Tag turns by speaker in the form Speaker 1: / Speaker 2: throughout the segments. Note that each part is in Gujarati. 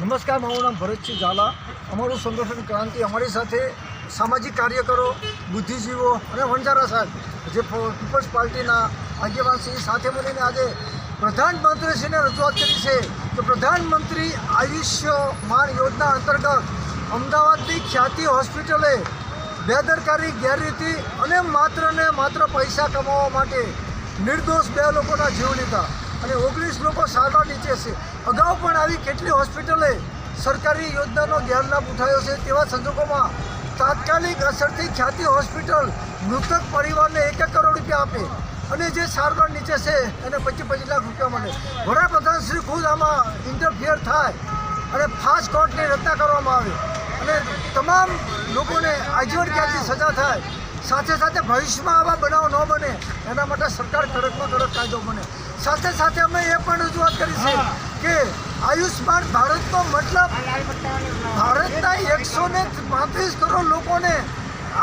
Speaker 1: નમસ્કાર, મારું નામ ભરતસિંહ ઝાલા. અમારું સંગઠન ક્રાંતિ. અમારી સાથે સામાજિક કાર્યકરો, બુદ્ધિજીવો અને વણજારા સાહેબ, જે પીપલ્સ પાર્ટીના આગેવાનશ્રી સાથે મળીને આજે પ્રધાનમંત્રીશ્રીને રજૂઆત કરી છે કે પ્રધાનમંત્રી આયુષ્યમાન યોજના અંતર્ગત અમદાવાદની ખ્યાતિ હોસ્પિટલે બેદરકારી, ગેરરીતિ અને માત્ર ને માત્ર પૈસા કમાવા માટે નિર્દોષ બે લોકોના જીવ લીધા અને ઓગણીસ લોકો સારવાર નીચે છે. અગાઉ પણ આવી કેટલી હોસ્પિટલે સરકારી યોજનાનો ગેરલાભ ઉઠાવ્યો છે તેવા સંજોગોમાં તાત્કાલિક અસરથી ખ્યાતિ હોસ્પિટલ મૃતક પરિવારને એક એક કરોડ રૂપિયા આપે અને જે સારવાર નીચે છે એને પચીસ પચીસ લાખ રૂપિયા મળે. વડાપ્રધાન શ્રી ખુદ આમાં ઇન્ટરફિયર થાય અને ફાસ્ટ કોર્ટની રચના કરવામાં આવે અને તમામ લોકોને આજીવન ક્યાંથી સજા થાય. સાથે સાથે ભવિષ્યમાં આવા બનાવ ન બને, એના માટે સરકાર કડકમાં કડક કાયદો બને. સાથે સાથે અમે એ પણ રજૂઆત કરી છે કે આયુષ્માન ભારતનો મતલબ ભારતના એકસો ને પાંત્રીસ કરોડ લોકોને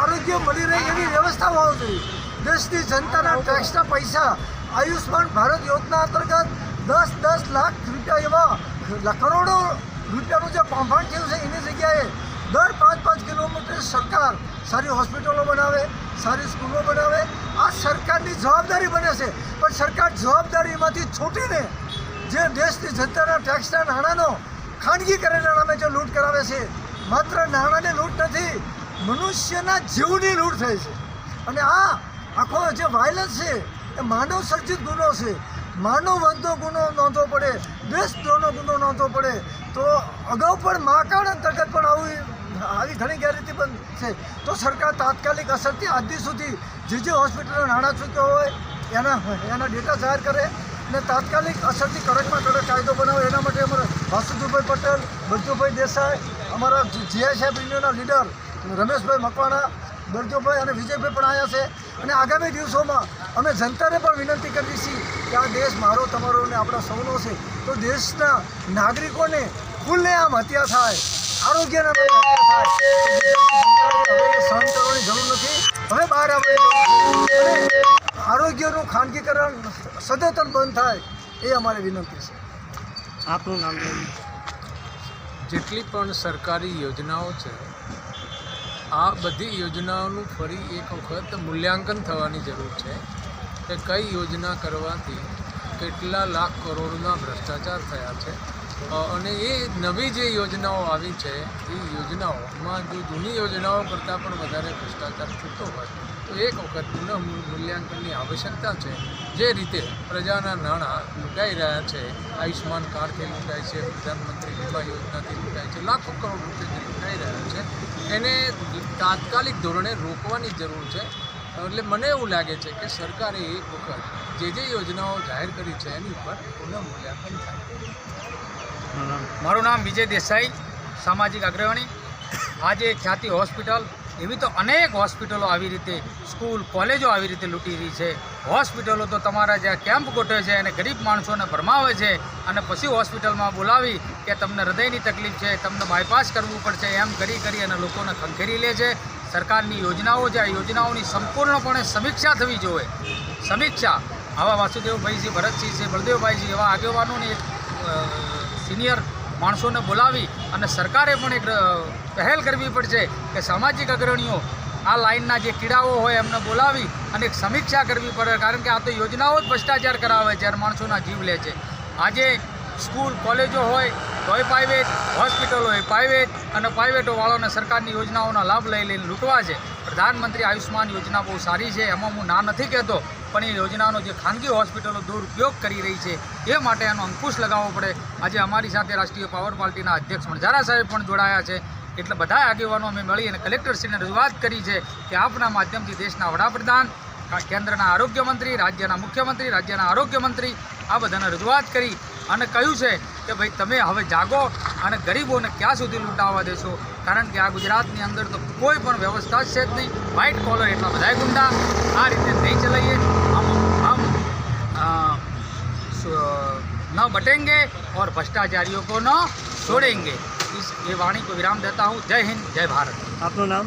Speaker 1: આરોગ્ય મળી રહે એવી વ્યવસ્થા હોવી જોઈએ. દેશની જનતાના ટેક્સના પૈસા આયુષ્માન ભારત યોજના અંતર્ગત દસ દસ લાખ રૂપિયા એવા કરોડો રૂપિયાનું જે કૌભાંડ થયું છે એની જગ્યાએ દર પાંચ પાંચ કિલોમીટર સરકાર સારી હોસ્પિટલો બનાવે, સારી સ્કૂલો બનાવે. આ સરકારની જવાબદારી બને છે. પણ સરકાર જવાબદારીમાંથી છૂટીને જે દેશની જનતાના ટેક્સના નાણાંનો ખાનગી કરેલા નામે જે લૂંટ કરાવે છે, માત્ર નાણાંની લૂંટ નથી, મનુષ્યના જીવની લૂંટ થઈ છે. અને આ આખો જે વાયલન્સ છે, એ માનવ સર્જિત ગુનો છે. માનવ વધતો ગુનો નોંધવો પડે દેશદ્રોહનો ગુનો નોંધવો પડે, તો અગાઉ પણ માકાણ અંતર્ગત પણ આવી આવી ઘણી ગેરરીતિ પણ છે. તો સરકાર તાત્કાલિક અસરથી આજથી સુધી જે જે હોસ્પિટલના નાણાં ચૂક્યા હોય, એના એના ડેટા જાહેર કરે અને તાત્કાલિક અસરથી કડકમાં કડક કાયદો બનાવે. એના માટે અમારા વાસુદેવભાઈ પટેલ, બળજુભાઈ દેસાઈ, અમારા જીઆઈ સાહેબ યુનિયનના લીડર રમેશભાઈ મકવાણા, બળજુભાઈ અને વિજયભાઈ પણ આવ્યા છે. અને આગામી દિવસોમાં અમે જનતાને પણ વિનંતી કરીએ છીએ કે આ દેશ મારો, તમારો અને આપણા સૌનો છે. તો દેશના નાગરિકોને ખુલ્લેઆમ હત્યા થાય, આરોગ્યના સહન કરવાની જરૂર નથી. હવે બહાર જરૂર આરોગ્યનું ખાનગીકરણ સદંતર બંધ થાય એ અમારી વિનંતી છે.
Speaker 2: આપનું નામ
Speaker 3: જેટલી પણ સરકારી યોજનાઓ છે આ બધી યોજનાઓનું ફરી એક વખત મૂલ્યાંકન થવાની જરૂર છે કે કઈ યોજના કરવાથી કેટલા લાખ કરોડના ભ્રષ્ટાચાર થયા છે. અને એ નવી જે યોજનાઓ આવી છે એ યોજનાઓમાં જો જૂની યોજનાઓ કરતાં પણ વધારે ભ્રષ્ટાચાર થતો હોય તો એક વખત પુનઃ મૂલ્યાંકનની આવશ્યકતા છે, જે રીતે પ્રજાના નાણાં લૂંટાઈ રહ્યા છે. આયુષ્માન કાર્ડથી લૂંટાય છે, પ્રધાનમંત્રી વીમા યોજનાથી લૂંટાય છે, લાખો કરોડ રૂપિયાથી લૂંટાઈ રહ્યા છે. એને તાત્કાલિક ધોરણે રોકવાની જરૂર છે. એટલે મને એવું લાગે છે કે સરકારે એક વખત જે જે યોજનાઓ જાહેર કરી છે, એની ઉપર પુનઃ મૂલ્યાંકન થાય.
Speaker 2: મારું નામ વિજય દેસાઈ, સામાજિક અગ્રણી. આજે ખ્યાતિ હોસ્પિટલ એવી તો અનેક હોસ્પિટલો આવી રીતે, સ્કૂલ, કોલેજો આવી રીતે લૂંટી રહી છે. હોસ્પિટલો તો તમારા જ્યાં કેમ્પ ગોઠવે છે અને ગરીબ માણસોને ભરમાવે છે અને પછી હોસ્પિટલમાં બોલાવી કે તમને હૃદયની તકલીફ છે, તમને બાયપાસ કરવું પડશે, એમ કરી કરી અને લોકોને ખંખેરી લે છે. સરકારની યોજનાઓ છે, આ યોજનાઓની સંપૂર્ણપણે સમીક્ષા થવી જોઈએ. સમીક્ષા. આવા વાસુદેવભાઈજી ભરતસિંહ છે બળદેવભાઈજી, એવા આગેવાનોની સિનિયર માણસોને બોલાવી અને સરકારે પણ એક પહેલ કરવી પડશે કે સામાજિક અગ્રણીઓ આ લાઇનના જે કીડાઓ હોય એમને બોલાવી અને એક સમીક્ષા કરવી પડે. કારણ કે આ તો યોજનાઓ જ ભ્રષ્ટાચાર કરાવે છે અને માણસોના જીવ લે છે. આજે સ્કૂલ, કોલેજો હોય, તોય પ્રાઇવેટ હોસ્પિટલ હોય પ્રાઇવેટ અને પ્રાઇવેટોવાળાને સરકારની યોજનાઓના લાભ લઈ લઈને લૂંટવા છે. પ્રધાનમંત્રી આયુષ્માન યોજના બહુ સારી છે, એમાં હું ના નથી કહેતો. પણ એ યોજનાનો જે ખાનગી હોસ્પિટલો દુરુપયોગ કરી રહી છે, એ માટે એનો અંકુશ લગાવવો પડે. આજે અમારી સાથે રાષ્ટ્રીય પાવર પાર્ટીના અધ્યક્ષ વણઝારા સાહેબ પણ જોડાયા છે. એટલે બધા આગેવાનો અમે મળી અને કલેક્ટરશ્રીને રજૂઆત કરી છે કે આપના માધ્યમથી દેશના વડાપ્રધાન કેન્દ્રના આરોગ્ય મંત્રી, રાજ્યના મુખ્યમંત્રી, રાજ્યના આરોગ્ય મંત્રી, આ બધાને રજૂઆત કરી અને કહ્યું છે કે ભાઈ તમે હવે જાગો અને ગરીબોને ક્યાં સુધી લૂંટાવા દેશો? કારણ કે આ ગુજરાતની અંદર તો કોઈ પણ વ્યવસ્થા છે જ નહીં. વ્હાઇટ કોલર એટલા બધા ગુંડા. આ રીતે નહીં ચલાઈએ. स- न बटेंगे और भ्रष्टाचारियों को न छोड़ेंगे इस ये वाणी को विराम देता हूँ जय हिंद जय भारत
Speaker 1: આપનું નામ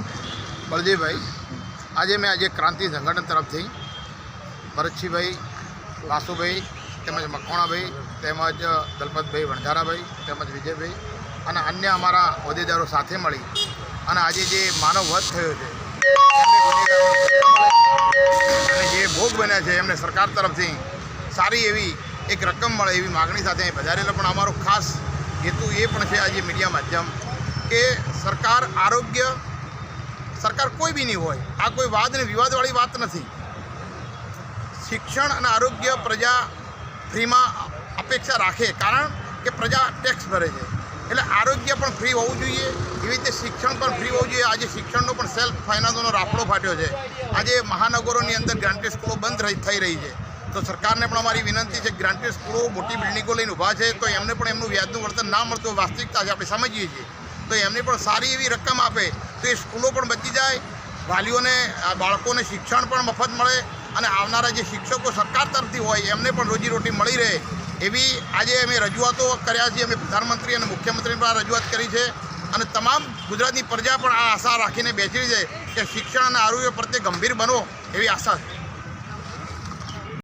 Speaker 4: બળદેવભાઈ આજે મેં આજે ક્રાંતિ સંગઠન તરફથી ભરતસિંહભાઈ વાસુભાઈ તેમજ મકવાણાભાઈ તેમજ દલપતભાઈ વણઝારાભાઈ તેમજ વિજયભાઈ અને અન્ય અમારા હોદ્દેદારો સાથે મળી અને આજે જે માનવ વધ થયો છે એમને ગુનેગારોને સજા મળે અને જે ભોગ બન્યા છે એમને સરકાર તરફથી સારી એવી એક રકમ મળે એવી માગણી સાથે અહીં પધારેલા પણ અમારો ખાસ હેતુ એ પણ છે આજે મીડિયા માધ્યમ કે સરકાર આરોગ્ય, સરકાર કોઈ બી નહીં હોય, આ કોઈ વાદ અને વિવાદવાળી વાત નથી. શિક્ષણ અને આરોગ્ય પ્રજા ફ્રીમાં અપેક્ષા રાખે, કારણ કે પ્રજા ટેક્સ ભરે છે. એટલે આરોગ્ય પણ ફ્રી હોવું જોઈએ, એવી રીતે શિક્ષણ પણ ફ્રી હોવું જોઈએ. આજે શિક્ષણનો પણ સેલ્ફ ફાઇનાન્સનો રાફડો ફાટ્યો છે. આજે મહાનગરોની અંદર ગ્રાન્ટેડ સ્કૂલો બંધ થઈ રહી છે. તો સરકારને પણ અમારી વિનંતી છે, ગ્રાન્ટેડ સ્કૂલો, મોટી બિલ્ડિંગો લઈને ઊભા છે, તો એમને પણ એમનું વ્યાજનું વળતર ના મળતું વાસ્તવિકતા છે આપણે સમજીએ છીએ. તો એમને પણ સારી એવી રકમ આપે, તો એ સ્કૂલો પણ બચી જાય, વાલીઓને બાળકોને શિક્ષણ પણ મફત મળે અને આવનારા જે શિક્ષકો સરકાર તરફથી હોય, એમને પણ રોજીરોટી મળી રહે. એવી આજે અમે રજૂઆતો કર્યા છીએ, અમે પ્રધાનમંત્રી અને મુખ્યમંત્રી પણ રજૂઆત કરી છે. અને તમામ ગુજરાતની પ્રજા પણ આ આશા રાખીને બેસી છે કે શિક્ષણ અને આરોગ્ય પ્રત્યે ગંભીર બનો, એવી આશા છે.